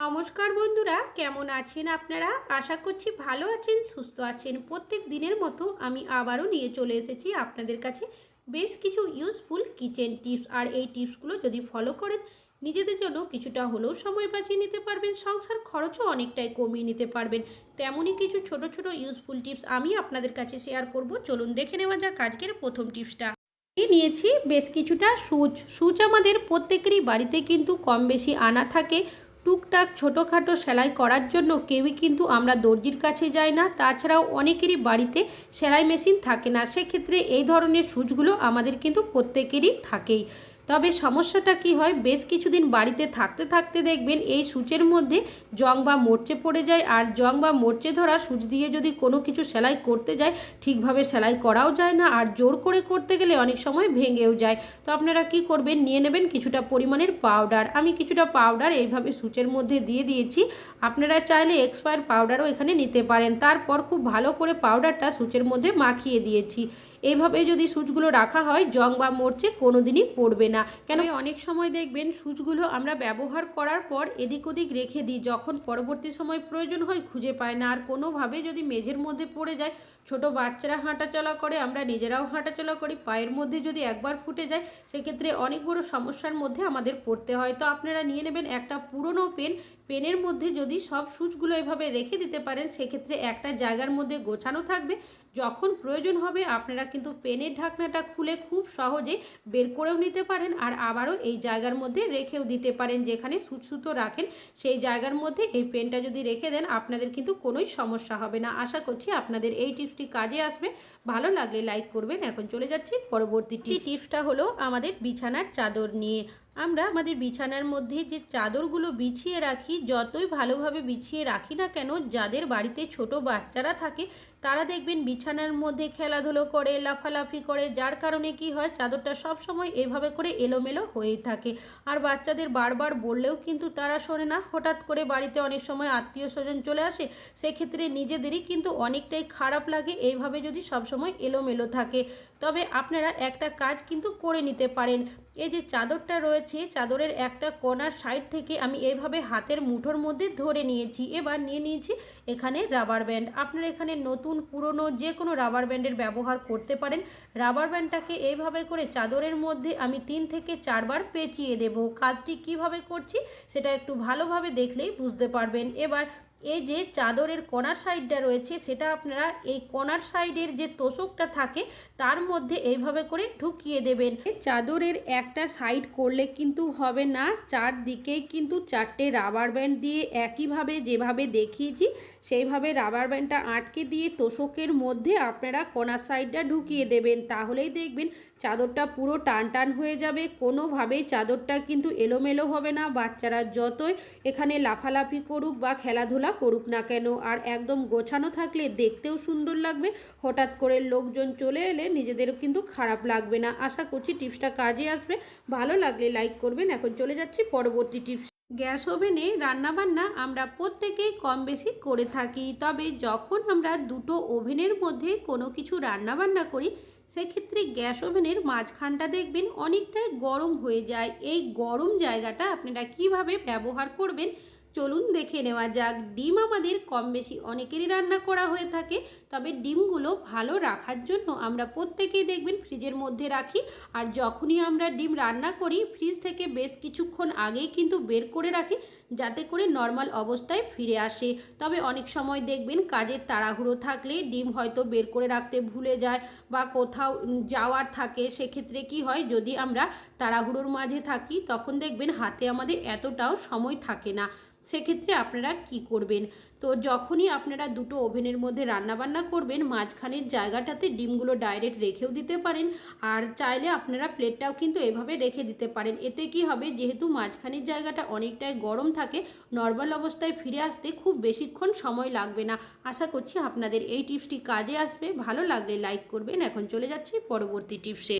নমস্কার বন্ধুরা, কেমন আছেন আপনারা? আশা করছি ভালো আছেন, সুস্থ আছেন। প্রত্যেক দিনের মতো আমি আবারও নিয়ে চলে এসেছি আপনাদের কাছে বেশ কিছু ইউজফুল কিচেন টিপস আর এই টিপসগুলো যদি ফলো করেন, নিজেদের জন্য কিছুটা হলেও সময় বাঁচিয়ে নিতে পারবেন, সংসার খরচও অনেকটাই কমিয়ে নিতে পারবেন। তেমনই কিছু ছোট ছোট ইউজফুল টিপস আমি আপনাদের কাছে শেয়ার করব। চলুন দেখে নেওয়া যাক আজকের প্রথম টিপসটা নিয়েছি বেশ কিছুটা সুচ। সুচ আমাদের প্রত্যেকেরই বাড়িতে কিন্তু কম বেশি আনা থাকে। টুকটাক ছোটোখাটো সেলাই করার জন্য কেউই কিন্তু আমরা দর্জির কাছে যাই না। তাছাড়াও অনেকেরই বাড়িতে সেলাই মেশিন থাকে না। সেক্ষেত্রে এই ধরনের সুচগুলো আমাদের কিন্তু প্রত্যেকেরই থাকেই। তবে সমস্যাটা কি হয়? বেশ কিছুদিন বাড়িতে থাকতে থাকতে দেখবেন এই সূচের মধ্যে জং বা মরচে পড়ে যায়। আর জং বা মরচে ধরা সূচ দিয়ে যদি কোনো কিছু সেলাই করতে যায়, ঠিকভাবে সেলাই করাও যায় না। আর জোর করে করতে গেলে অনেক সময় ভেঙেও যায়। তো আপনারা কি করবেন? নিয়ে নেবেন কিছুটা পরিমাণের পাউডার। আমি কিছুটা পাউডার এইভাবে সূচের মধ্যে দিয়ে দিয়েছি। আপনারা চাইলে এক্সপায়ার পাউডারও এখানে নিতে পারেন। তারপর খুব ভালো করে পাউডারটা সূচের মধ্যে মাখিয়ে দিয়েছি। এইভাবে যদি সুচগুলো রাখা হয়, জং বা মরচে কোনো দিনই পড়বে না। কেন অনেক সময় দেখবেন সুচগুলো আমরা ব্যবহার করার পর এদিক ওদিক রেখে দিই, যখন পরবর্তী সময় প্রয়োজন হয় খুঁজে পায় না। আর কোনোভাবে যদি মেঝের মধ্যে পড়ে যায়, ছোট বাচ্চারা হাঁটাচলা করে, আমরা নিজেরাও হাঁটাচলা করি, পায়ের মধ্যে যদি একবার ফুটে যায়, সেক্ষেত্রে অনেক বড় সমস্যার মধ্যে আমাদের পড়তে হয়। তো আপনারা নিয়ে নেবেন একটা পুরনো পেন পেনের মধ্যে যদি সব সুচগুলো এভাবে রেখে দিতে পারেন, সেক্ষেত্রে একটা জায়গার মধ্যে গোছানো থাকবে। যখন প্রয়োজন হবে, আপনারা কিন্তু পেনের ঢাকনাটা খুলে খুব সহজে বের করেও নিতে পারেন আর আবারও এই জায়গার মধ্যে রেখেও দিতে পারেন। যেখানে সুতো রাখেন, সেই জায়গার মধ্যে এই পেনটা যদি রেখে দেন, আপনাদের কিন্তু কোনোই সমস্যা হবে না। আশা করছি আপনাদের এই টিপসটি কাজে আসবে। ভালো লাগলে লাইক করবেন। এখন চলে যাচ্ছি পরবর্তী টিপসটা হলো আমাদের বিছানার চাদর নিয়ে। আমরা আমাদের বিছানার মধ্যে যে চাদরগুলো বিছিয়ে রাখি, যতই ভালোভাবে বিছিয়ে রাখি না কেন, যাদের বাড়িতে ছোট বাচ্চারা থাকে তারা দেখবেন বিছানার মধ্যে খেলাধুলো করে, লাফালাফি করে, যার কারণে কি হয়, চাদরটা সব সময় এভাবে করে এলোমেলো হয়ে থাকে। আর বাচ্চাদের বারবার বললেও কিন্তু তারা শোনে না। হঠাৎ করে বাড়িতে অনেক সময় আত্মীয় স্বজন চলে আসে, সেক্ষেত্রে নিজেদেরই কিন্তু অনেকটাই খারাপ লাগে এইভাবে যদি সব সময় এলোমেলো থাকে। তবে আপনারা একটা কাজ কিন্তু করে নিতে পারেন। এই যে চাদরটা রয়েছে, চাদরের একটা কোনার সাইড থেকে আমি এইভাবে হাতের মুঠোর মধ্যে ধরে নিয়েছি। এবার নিয়ে নিয়েছি এখানে রাবার ব্যান্ড। আপনারা এখানে নতুন পুরনো যে কোনো রাবার ব্যান্ডের ব্যবহার করতে পারেন। রাবার ব্যান্ডটাকে এইভাবে করে চাদরের মধ্যে আমি তিন থেকে চারবার পেঁচিয়ে দেব। কাজটি কীভাবে করছি, সেটা একটু ভালোভাবে দেখলেই বুঝতে পারবেন। এবার এই যে চাদরের কণার সাইডটা রয়েছে, সেটা আপনারা এই কণার সাইডের যে তোষকটা থাকে, তার মধ্যে এইভাবে করে ঢুকিয়ে দেবেন। চাদরের একটা সাইড করলে কিন্তু হবে না, চারদিকেই কিন্তু চারটে রাবার ব্যান্ড দিয়ে একইভাবে যেভাবে দেখিয়েছি, সেইভাবে রাবার ব্যান্ডটা আটকে দিয়ে তোষকের মধ্যে আপনারা কণার সাইডটা ঢুকিয়ে দেবেন। তাহলেই দেখবেন চাদরটা পুরো টান টান হয়ে যাবে। কোনোভাবেই চাদরটা কিন্তু এলোমেলো হবে না। বাচ্চারা যতই এখানে লাফালাফি করুক বা খেলাধুলা করুক না কেন, আর একদম গোছানো থাকলে দেখতেও সুন্দর লাগবে। হঠাৎ করে লোকজন চলে এলে নিজেদেরও কিন্তু খারাপ লাগবে না। আশা করছি টিপসটা কাজে আসবে। ভালো লাগলে লাইক করবেন। এখন চলে যাচ্ছি পরবর্তী টিপস। গ্যাস ওভেনে রান্নাবান্না আমরা প্রত্যেকেই কম বেশি করে থাকি। তবে যখন আমরা দুটো ওভেনের মধ্যে কোনো কিছু রান্নাবান্না করি সেক্ষেত্রে গ্যাস ওভেনের মাঝখানটা দেখবেন অনেকটাই গরম হয়ে যায়। এই গরম জায়গাটা আপনারা কীভাবে ব্যবহার করবেন চলুন দেখে নেওয়া যাক। ডিম আমাদের কম বেশি অনেকেরই রান্না করা হয়ে থাকে, তবে ডিমগুলো ভালো রাখার জন্য আমরা প্রত্যেকেই দেখবেন ফ্রিজের মধ্যে রাখি। আর যখনই আমরা ডিম রান্না করি, ফ্রিজ থেকে বেশ কিছুক্ষণ আগেই কিন্তু বের করে রাখি, যাতে করে নর্মাল অবস্থায় ফিরে আসে। তবে অনেক সময় দেখবেন কাজের তাড়াহুড়ো থাকলে ডিম হয়তো বের করে রাখতে ভুলে যায় বা কোথাও যাওয়ার থাকে। সেক্ষেত্রে কি হয়, যদি আমরা তাড়াহুড়োর মাঝে থাকি, তখন দেখবেন হাতে আমাদের এতটাও সময় থাকে না। সেক্ষেত্রে আপনারা কি করবেন? তো যখনই আপনারা দুটো ওভেনের মধ্যে রান্নাবান্না করবেন, মাঝখানের জায়গাটাতে ডিমগুলো ডাইরেক্ট রেখেও দিতে পারেন, আর চাইলে আপনারা প্লেটটাও কিন্তু এভাবে রেখে দিতে পারেন। এতে কি হবে? যেহেতু মাঝখানের জায়গাটা অনেকটাই গরম থাকে নর্মাল অবস্থায় ফিরে আসতে খুব বেশিক্ষণ সময় লাগবে না। আশা করছি আপনাদের এই টিপসটি কাজে আসবে। ভালো লাগলে লাইক করবেন। এখন চলে যাচ্ছি পরবর্তী টিপসে।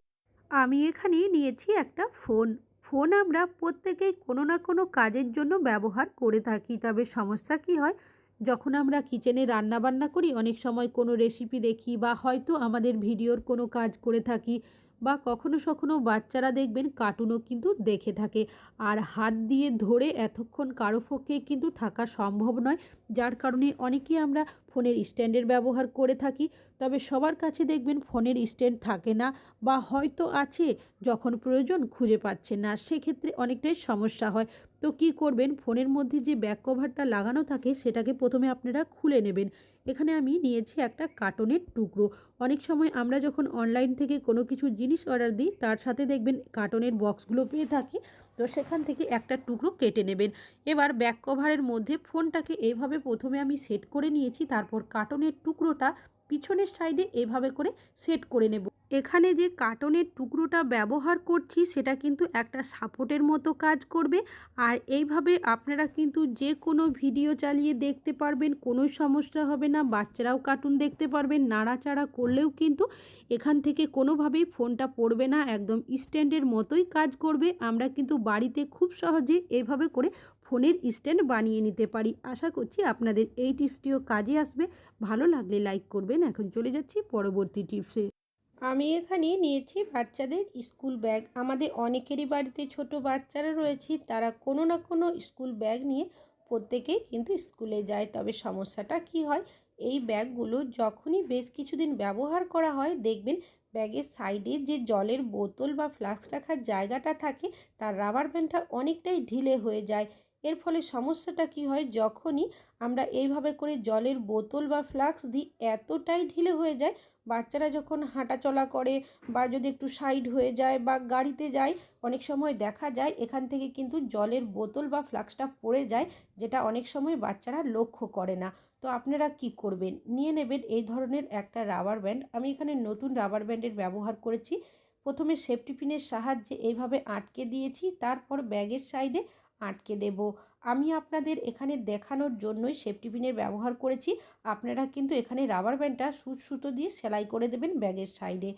আমি এখানে নিয়েছি একটা ফোন ফোন আমরা প্রত্যেকেই কোনো না কোনো কাজের জন্য ব্যবহার করে থাকি। তবে সমস্যা কি হয়? যখন আমরা কিচেনে রান্না বান্না করি, অনেক সময় কোনো রেসিপি দেখি বা হয়তো আমাদের ভিডিওর কোনো কাজ করে থাকি বা কখনো সখনো বাচ্চারা দেখবেন কার্টুনও কিন্তু দেখে থাকে। আর হাত দিয়ে ধরে এতক্ষণ কারও পক্ষে কিন্তু থাকা সম্ভব নয়। যার কারণে অনেকেই আমরা ফোনের স্ট্যান্ডের ব্যবহার করে থাকি, তবে সবার কাছে দেখবেন ফোনের স্ট্যান্ড থাকে না বা হয়তো আছে যখন প্রয়োজন খুঁজে পাচ্ছেন না, সেক্ষেত্রে অনেকটাই সমস্যা হয়। তো কি করবেন? ফোনের মধ্যে যে ব্যাক কভারটা লাগানো থাকে, সেটাকে প্রথমে আপনারা খুলে নেবেন। এখানে আমি নিয়েছি একটা কার্টনের টুকরো। অনেক সময় আমরা যখন অনলাইন থেকে কোনো কিছু জিনিস অর্ডার দিই, তার সাথে দেখবেন কার্টনের বক্সগুলো পেয়ে থাকি। তো সেখান থেকে একটা টুকরো কেটে নেবেন। এবার ব্যাক কভারের মধ্যে ফোনটাকে এইভাবে প্রথমে আমি সেট করে নিয়েছি, তারপর কার্টনের টুকরোটা পিছনের সাইডে এভাবে করে সেট করে নেব। এখানে যে কার্টনের টুকরোটা ব্যবহার করছি, সেটা কিন্তু একটা সাপোর্টের মতো কাজ করবে। আর এইভাবে আপনারা কিন্তু যে কোনো ভিডিও চালিয়ে দেখতে পারবেন, কোনো সমস্যা হবে না, বাচ্চারাও কার্টুন দেখতে পারবেন, নাড়াচাড়া করলেও কিন্তু এখান থেকে কোনোভাবেই ফোনটা পড়বে না, একদম স্ট্যান্ডের মতোই কাজ করবে। আমরা কিন্তু বাড়িতে খুব সহজে এভাবে করে ফোনের স্ট্যান্ড বানিয়ে নিতে পারি। আশা করছি আপনাদের এই টিপসটিও কাজে আসবে। ভালো লাগলে লাইক করবেন। এখন চলে যাচ্ছি পরবর্তী টিপসে। আমি এখানে নিয়েছি বাচ্চাদের স্কুল ব্যাগ। আমাদের অনেকেরই বাড়িতে ছোট বাচ্চারা রয়েছে, তারা কোনো না কোনো স্কুল ব্যাগ নিয়ে প্রত্যেকেই কিন্তু স্কুলে যায়। তবে সমস্যাটা কি হয়? এই ব্যাগগুলো যখনই বেশ কিছুদিন ব্যবহার করা হয়, দেখবেন ব্যাগের সাইডে যে জলের বোতল বা ফ্লাক্স রাখার জায়গাটা থাকে, তার রাবার ব্যান্ডটা অনেকটাই ঢিলে হয়ে যায়। এর ফলে সমস্যাটা কি হয়? যখনই আমরা এইভাবে করে জলের বোতল বা ফ্লাক্স দিই, এতটাই ঢিলে হয়ে যায়, বাচ্চারা যখন হাঁটাচলা করে বা যদি একটু সাইড হয়ে যায় বা গাড়িতে যায়, অনেক সময় দেখা যায় এখান থেকে কিন্তু জলের বোতল বা ফ্লাক্সটা পড়ে যায়, যেটা অনেক সময় বাচ্চারা লক্ষ্য করে না। তো আপনারা কি করবেন? নিয়ে নেবেন এই ধরনের একটা রাবার ব্যান্ড। আমি এখানে নতুন রাবার ব্যান্ডের ব্যবহার করেছি। প্রথমে সেফটি পিনের সাহায্যে এইভাবে আটকে দিয়েছি, তারপর ব্যাগের সাইডে আটকে দেব। আমি আপনাদের এখানে দেখানোর জন্যই সেফটি পিনের ব্যবহার করেছি। আপনারা কিন্তু এখানে রাবার ব্যান্ডটা সুচ সুতো দিয়ে সেলাই করে দেবেন ব্যাগের সাইডে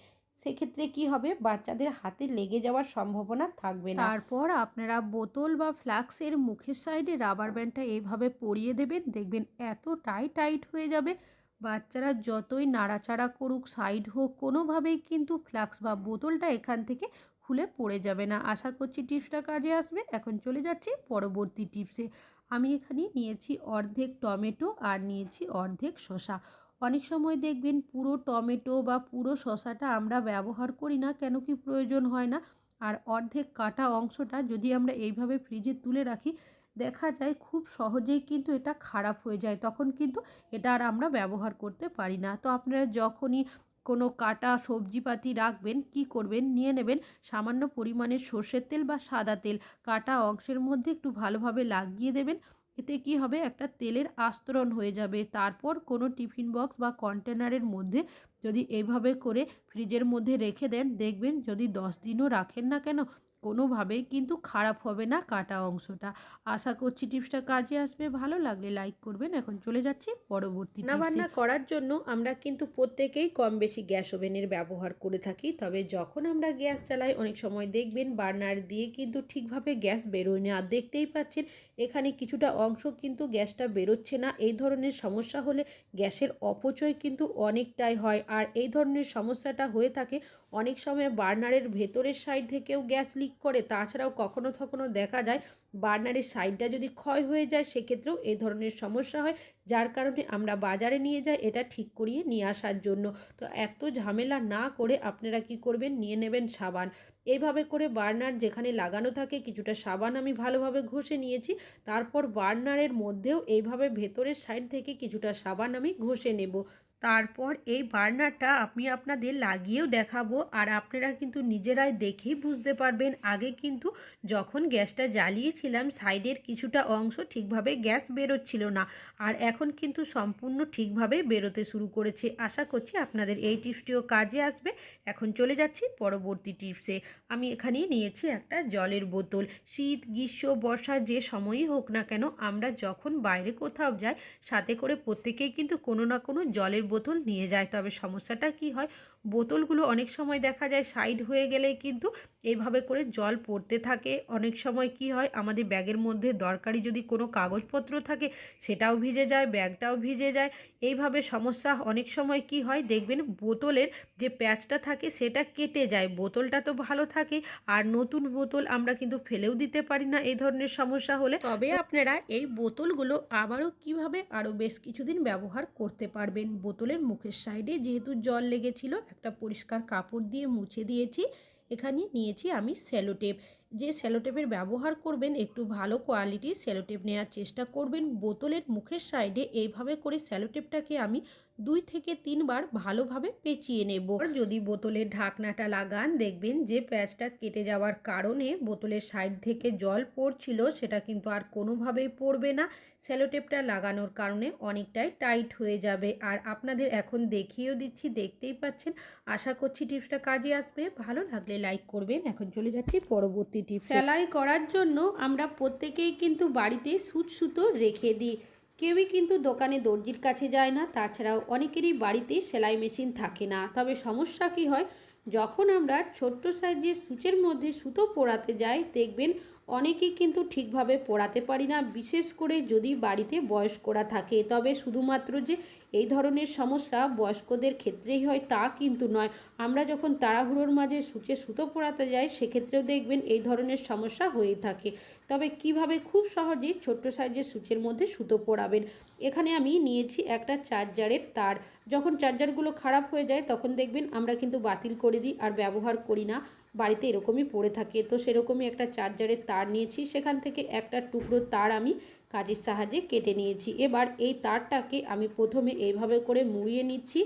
সেক্ষেত্রে কি হবে? বাচ্চাদের হাতে লেগে যাওয়ার সম্ভাবনা থাকবে না। তারপর আপনারা বোতল বা ফ্লাক্সের মুখের সাইডে রাবার ব্যান্ডটা এইভাবে পরিয়ে দেবেন। দেখবেন এতটাই টাইট হয়ে যাবে। বাচ্চারা যতই নাড়াচাড়া করুক সাইড হোক, কোনোভাবেই কিন্তু ফ্লাক্স বা বোতলটা এখান থেকে খুলে পড়ে যাবে না। আশা করছি টিপসটা কাজে আসবে। এখন চলে যাচ্ছি পরবর্তী টিপসে। আমি এখানে নিয়েছি অর্ধেক টমেটো আর নিয়েছি অর্ধেক শশা অনেক সময় দেখবেন পুরো টমেটো বা পুরো শশাটা আমরা ব্যবহার করি না, কেন কি প্রয়োজন হয় না? আর অর্ধেক কাটা অংশটা যদি আমরা এইভাবে ফ্রিজে তুলে রাখি, দেখা যায় খুব সহজেই কিন্তু এটা খারাপ হয়ে যায়। তখন কিন্তু এটা আর আমরা ব্যবহার করতে পারি না। তো আপনারা যখনই কোনো কাটা সবজিপাতি রাখবেন, কি করবেন? নিয়ে নেবেন সামান্য পরিমাণের সর্ষের তেল বা সাদা তেল। কাটা অংশের মধ্যে একটু ভালোভাবে লাগিয়ে দেবেন। এতে কি হবে? একটা তেলের আস্তরণ হয়ে যাবে। তারপর কোনো টিফিন বক্স বা কন্টেনারের মধ্যে যদি এইভাবে করে ফ্রিজের মধ্যে রেখে দেন, দেখবেন যদি দশ দিনও রাখেন না কেন কোনোভাবেই কিন্তু খারাপ হবে না কাটা অংশটা। আশা করছি টিপসটা কাজে আসবে। ভালো লাগলে লাইক করবেন। এখন চলে যাচ্ছি পরবর্তী রান্না বান্না করার জন্য আমরা কিন্তু প্রত্যেকেই কম বেশি গ্যাস ওভেনের ব্যবহার করে থাকি। তবে যখন আমরা গ্যাস চালাই, অনেক সময় দেখবেন বার্নার দিয়ে কিন্তু ঠিকভাবে গ্যাস বেরোয় না। দেখতেই পাচ্ছেন, এখানে কিছুটা অংশ কিন্তু গ্যাসটা বেরোচ্ছে না। এই ধরনের সমস্যা হলে গ্যাসের অপচয় কিন্তু অনেকটাই হয়। আর এই ধরনের সমস্যাটা হয়ে থাকে অনেক সময় বার্নারের ভেতরের সাইড থেকেও গ্যাস লিক করে, তাছাড়াও কখনো কখনো দেখা যায় বার্নারের সাইডটা যদি ক্ষয় হয়ে যায়, সেক্ষেত্রেও এই ধরনের সমস্যা হয়, যার কারণে আমরা বাজারে নিয়ে যাই, এটা ঠিক করিয়ে নিয়ে আসার জন্য। তো এত ঝামেলা না করে আপনারা কি করবেন? নিয়ে নেবেন সাবান। এইভাবে করে বার্নার যেখানে লাগানো থাকে, কিছুটা সাবান আমি ভালোভাবে ঘষে নিয়েছি। তারপর বার্নারের মধ্যেও এইভাবে ভেতরের সাইড থেকে কিছুটা সাবান আমি ঘষে নেব। তারপর এই বার্নারটা আমি আপনাদের লাগিয়েও দেখাবো আর আপনারা কিন্তু নিজেরাই দেখেই বুঝতে পারবেন। আগে কিন্তু যখন গ্যাসটা জ্বালিয়েছিলাম, সাইডের কিছুটা অংশ ঠিকভাবে গ্যাস বেরোচ্ছিল না আর এখন কিন্তু সম্পূর্ণ ঠিকভাবে বেরোতে শুরু করেছে। আশা করছি আপনাদের এই টিপসটিও কাজে আসবে। এখন চলে যাচ্ছি পরবর্তী টিপসে। আমি এখানে নিয়েছি একটা জলের বোতল। শীত, গ্রীষ্ম, বর্ষা যে সময়ই হোক না কেন, আমরা যখন বাইরে কোথাও যাই, সাথে করে প্রত্যেকেই কিন্তু কোনো না কোনো জলের বোতল নিয়ে যায়। তবে সমস্যাটা কি হয়? বোতলগুলো অনেক সময় দেখা যায় সাইড হয়ে গেলে কিন্তু এইভাবে করে জল পড়তে থাকে। অনেক সময় কি হয়, আমাদের ব্যাগের মধ্যে দরকারি যদি কোনো কাগজপত্র থাকে, সেটাও ভিজে যায়, ব্যাগটাও ভিজে যায়। এইভাবে সমস্যা অনেক সময় কি হয়, দেখবেন বোতলের যে প্যাচটা থাকে, সেটা কেটে যায়। বোতলটা তো ভালো থাকে, আর নতুন বোতল আমরা কিন্তু ফেলেও দিতে পারি না এই ধরনের সমস্যা হলে। তবে আপনারা এই বোতলগুলো আবারও কীভাবে আরও বেশ কিছুদিন ব্যবহার করতে পারবেন? বোতলের মুখের সাইডে যেহেতু জল লেগেছিল একটা পরিষ্কার কাপড় দিয়ে মুছে দিয়েছি। এখানে নিয়েছি আমি সেলোটেপ। যে সেলোটেপের ব্যবহার করবেন, একটু ভালো কোয়ালিটির সেলোটেপ নেওয়ার চেষ্টা করবেন। বোতলের মুখের সাইডে এইভাবে করে সেলোটেপটাকে আমি দুই থেকে তিনবার ভালোভাবে পেঁচিয়ে নেব। আর যদি বোতলের ঢাকনাটা লাগান, দেখবেন যে প্যাচটা কেটে যাওয়ার কারণে বোতলের সাইড থেকে জল পড়ছিল, সেটা কিন্তু আর কোনোভাবেই পড়বে না। সেলোটেপটা লাগানোর কারণে অনেকটাই টাইট হয়ে যাবে। আর আপনাদের এখন দেখিয়েও দিচ্ছি, দেখতেই পাচ্ছেন। আশা করছি টিপসটা কাজে আসবে। ভালো লাগলে লাইক করবেন। এখন চলে যাচ্ছি পরবর্তী টিপস সেলাই করার জন্য আমরা প্রত্যেকেই কিন্তু বাড়িতে সুচ সুতো রেখে দিই। কেউই কিন্তু দোকানে দর্জির কাছে যায় না, তাছাড়াও অনেকেরই বাড়িতে সেলাই মেশিন থাকে না। তবে সমস্যা কি হয়, যখন আমরা ছোট্ট সাইজের সুচের মধ্যে সুতো পোড়াতে যাই, দেখবেন অনেকেই কিন্তু ঠিকভাবে পড়াতে পারি না, বিশেষ করে যদি বাড়িতে বয়স্করা থাকে। তবে শুধুমাত্র যে এই ধরনের সমস্যা বয়স্কদের ক্ষেত্রেই হয় তা কিন্তু নয়। আমরা যখন তাড়াহুড়োর মাঝে সূচে সুতো পড়াতে যাই, সেক্ষেত্রেও দেখবেন এই ধরনের সমস্যা হয়ে থাকে। তবে কীভাবে খুব সহজেই ছোট্ট সাইজের সূচের মধ্যে সুতো পরাবেন? এখানে আমি নিয়েছি একটা চার্জারের তার। যখন চার্জারগুলো খারাপ হয়ে যায়, তখন দেখবেন আমরা কিন্তু বাতিল করে দিই আর ব্যবহার করি না। বাড়িতে এরকমই পড়ে থাকে। তো সেরকমই একটা চার্জারের তার নিয়েছি। সেখান থেকে একটা টুকরো তার আমি কাজের সাহায্যে কেটে নিয়েছি। এবার এই তারটাকে আমি প্রথমে এইভাবে করে মুড়িয়ে নিচ্ছি।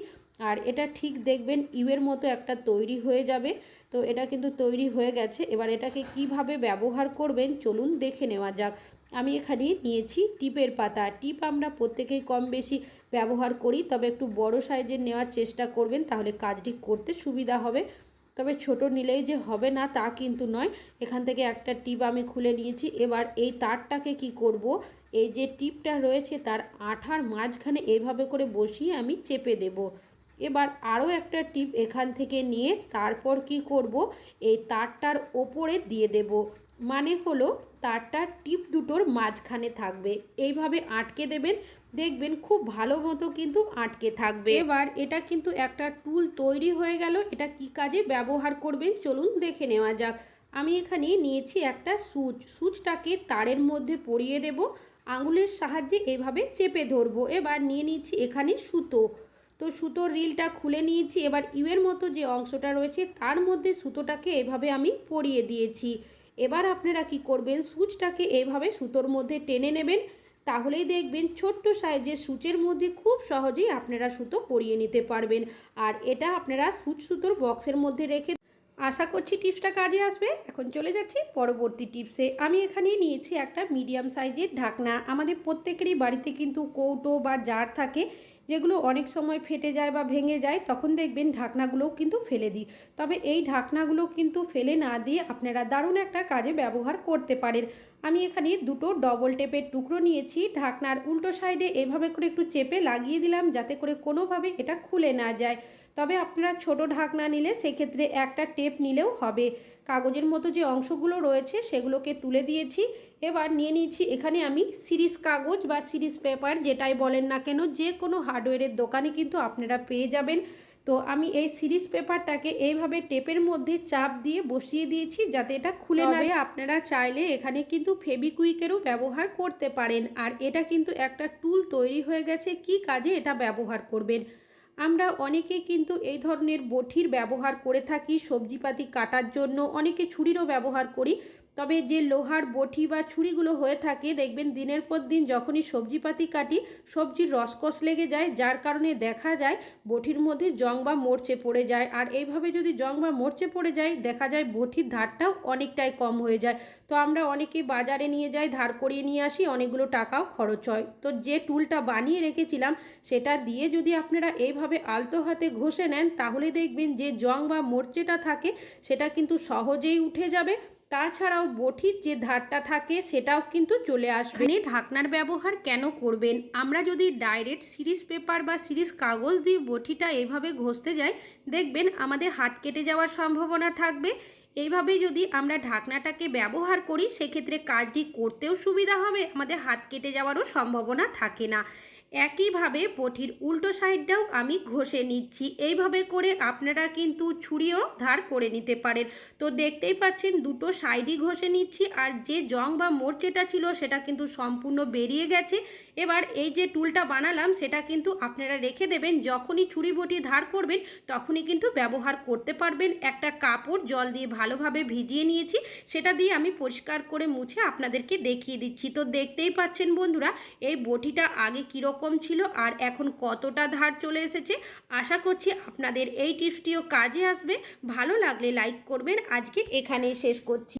আর এটা ঠিক দেখবেন ইউয়ের মতো একটা তৈরি হয়ে যাবে। তো এটা কিন্তু তৈরি হয়ে গেছে। এবার এটাকে কীভাবে ব্যবহার করবেন চলুন দেখে নেওয়া যাক। আমি এখানে নিয়েছি টিপের পাতা। টিপ আমরা প্রত্যেকেই কম বেশি ব্যবহার করি, তবে একটু বড় সাইজের নেওয়ার চেষ্টা করবেন, তাহলে কাজটি করতে সুবিধা হবে। তবে ছোট নিলেই যে হবে না তা কিন্তু নয়। এখান থেকে একটা টিপ আমি খুলে নিয়েছি। এবার এই তারটাকে কি করব? এই যে টিপটা রয়েছে তার আঠার মাঝখানে এইভাবে করে বসিয়ে আমি চেপে দেব। এবার আরও একটা টিপ এখান থেকে নিয়ে তারপর কি করব? এই তারটার ওপরে দিয়ে দেব। মানে হলো তারটা টিপ দুটোর মাঝখানে থাকবে। এইভাবে আটকে দেবেন। দেখবেন খুব ভালো মতো কিন্তু আটকে থাকবে। এবার এটা কিন্তু একটা টুল তৈরি হয়ে গেল, এটা কি কাজে ব্যবহার করবেন চলুন দেখে নেওয়া যাক। আমি এখানে নিয়েছি একটা সুচ, সুচটাকে তারের মধ্যে পরিয়ে দেব, আঙুলের সাহায্যে এভাবে চেপে ধরবো। এবার নিয়ে নিচ্ছি এখানে সুতো, তো সুতোর রিলটা খুলে নিয়েছি। এবার ইউয়ের মতো যে অংশটা রয়েছে তার মধ্যে সুতোটাকে এভাবে আমি পরিয়ে দিয়েছি। এবার আপনারা কি করবেন, সুচটাকে এভাবে সুতোর মধ্যে টেনে নেবেন তাহলেই দেখবেন ছোট্ট সাইজের সূচের মধ্যে খুব সহজেই আপনারা সুতো পরিয়ে নিতে পারবেন। আর এটা আপনারা সুচ সুতোর বক্সের মধ্যে রেখে আশা করছি টিপসটা কাজে আসবে। এখন চলে যাচ্ছি পরবর্তী টিপসে। আমি এখানে নিয়েছি একটা মিডিয়াম সাইজের ঢাকনা। আমাদের প্রত্যেকেরই বাড়িতে কিন্তু কৌটো বা জার থাকে, যেগুলো অনেক সময় ফেটে যায় বা ভেঙে যায়, তখন দেখবেন ঢাকনাগুলোও কিন্তু ফেলে দিই। তবে এই ঢাকনাগুলো কিন্তু ফেলে না দিয়ে আপনারা দারুণ একটা কাজে ব্যবহার করতে পারেন। আমি এখানে দুটো ডবল টেপের টুকরো নিয়েছি। ঢাকনার উল্টো সাইডে এভাবে করে একটু চেপে লাগিয়ে দিলাম, যাতে করে কোনোভাবে এটা খুলে না যায়। তবে আপনারা ছোট ঢাকনা নিলে সেক্ষেত্রে একটা টেপ নিলেও হবে। কাগজের মতো যে অংশগুলো রয়েছে সেগুলোকে তুলে দিয়েছি। এবার নিয়ে নিয়েছি এখানে আমি সিরিজ কাগজ বা সিরিজ পেপার যেটাই বলেন না কেন যে কোনো হার্ডওয়্যারের দোকানে কিন্তু আপনারা পেয়ে যাবেন। তো আমি এই সিরিজ পেপারটাকে এইভাবে টেপের মধ্যে চাপ দিয়ে বসিয়ে দিয়েছি যাতে এটা খুলে না আপনারা চাইলে এখানে কিন্তু ফেবিকুইকেরও ব্যবহার করতে পারেন। আর এটা কিন্তু একটা টুল তৈরি হয়ে গেছে। কি কাজে এটা ব্যবহার করবেন? আমরা অনেকে কিন্তু এই ধরনের বঠির ব্যবহার করে থাকি, সবজিপাতি কাটার জন্য অনেকে ছুরিরও ব্যবহার করি। তবে যে লোহার বটি বা ছুরিগুলো হয়ে থাকে, দেখবেন দিনের পর দিন যখনই সবজিপাতি কাটি, সবজির রসকস লেগে যায়, যার কারণে দেখা যায় বটির মধ্যে জং বা মরচে পড়ে যায়। আর এইভাবে যদি জং বা মরচে পড়ে যায়, দেখা যায় বটির ধারটাও অনেকটাই কম হয়ে যায়। তো আমরা অনেকে বাজারে নিয়ে যাই, ধার করিয়ে নিয়ে আসি, অনেকগুলো টাকাও খরচ হয়। তো যে টুলটা বানিয়ে রেখেছিলাম, সেটা দিয়ে যদি আপনারা এইভাবে আলতো হাতে ঘষে নেন, তাহলে দেখবেন যে জং বা মরচেটা থাকে, সেটা কিন্তু সহজেই উঠে যাবে। তাছাড়াও বটির যে ধারটা থাকে সেটাও কিন্তু চলে আসবে। ঢাকনার ব্যবহার কেন করবেন? আমরা যদি ডাইরেক্ট সিরিজ পেপার বা সিরিজ কাগজ দিয়ে বটিটা এভাবে ঘষতে যাই, দেখবেন আমাদের হাত কেটে যাওয়ার সম্ভাবনা থাকবে। এইভাবে যদি আমরা ঢাকনাটাকে ব্যবহার করি, সেক্ষেত্রে কাজটি করতেও সুবিধা হবে, আমাদের হাত কেটে যাওয়ারও সম্ভাবনা থাকে না। একইভাবে পটির উল্টো সাইডটাও আমি ঘষে নিচ্ছি। এইভাবে করে আপনারা কিন্তু ছুরিও ধার করে নিতে পারেন। তো দেখতেই পাচ্ছেন দুটো সাইডই ঘষে নিচ্ছি আর যে জং বা মোর্চেটা ছিল সেটা কিন্তু সম্পূর্ণ বেরিয়ে গেছে। এবার এই যে টুলটা বানালাম সেটা কিন্তু আপনারা রেখে দেবেন। যখনই ছুরি বটি ধার করবেন তখনই কিন্তু ব্যবহার করতে পারবেন। একটা কাপড় জল দিয়ে ভালোভাবে ভিজিয়ে নিয়েছি। সেটা দিয়ে আমি পরিষ্কার করে মুছে আপনাদেরকে দেখিয়ে দিচ্ছি। তো দেখতেই পাচ্ছেন বন্ধুরা, এই বটিটা আগে কীরকম ছিল আর এখন কতটা ধার চলে এসেছে আশা করছি আপনাদের এই টিপসটিও কাজে আসবে। ভালো লাগলে লাইক করবেন। আজকে এখানেই শেষ করছি।